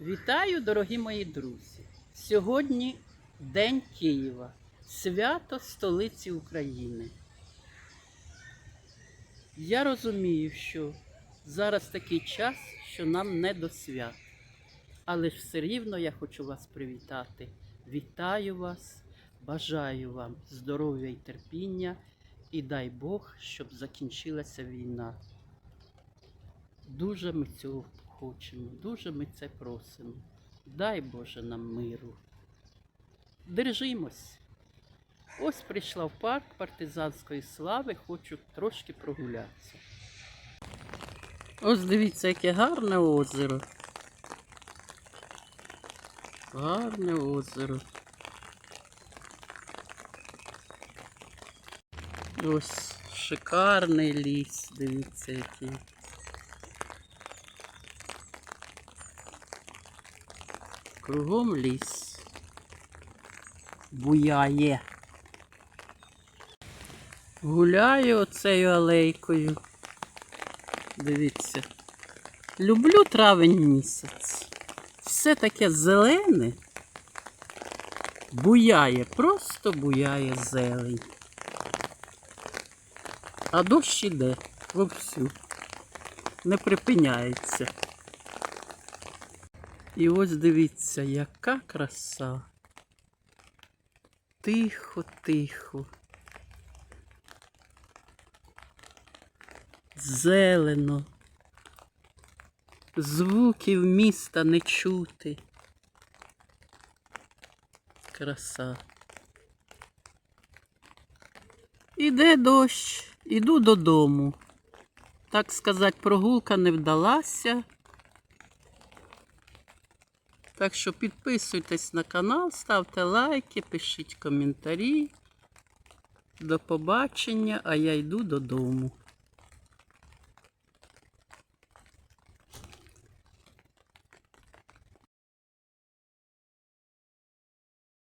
Вітаю, дорогі мої друзі! Сьогодні День Києва, свято столиці України. Я розумію, що зараз такий час, що нам не до свят. Але ж все рівно я хочу вас привітати. Вітаю вас, бажаю вам здоров'я і терпіння, і дай Бог, щоб закінчилася війна. Дуже ми цього хочемо, дуже ми це просимо. Дай Боже нам миру. Держимось. Ось прийшла в парк партизанської слави, хочу трошки прогулятися. Ось дивіться, яке гарне озеро. Гарне озеро. Ось шикарний ліс, дивіться який. Кругом ліс. Буяє. Гуляю оцею алейкою. Дивіться. Люблю травень місяць. Все таке зелене. Буяє, просто буяє зелень. А дощ іде вовсю. Не припиняється. І ось дивіться, яка краса. Тихо, тихо. Зелено. Звуків міста не чути. Краса. Іде дощ, іду додому. Так сказати, прогулка не вдалася. Так що підписуйтесь на канал, ставте лайки, пишіть коментарі. До побачення, а я йду додому.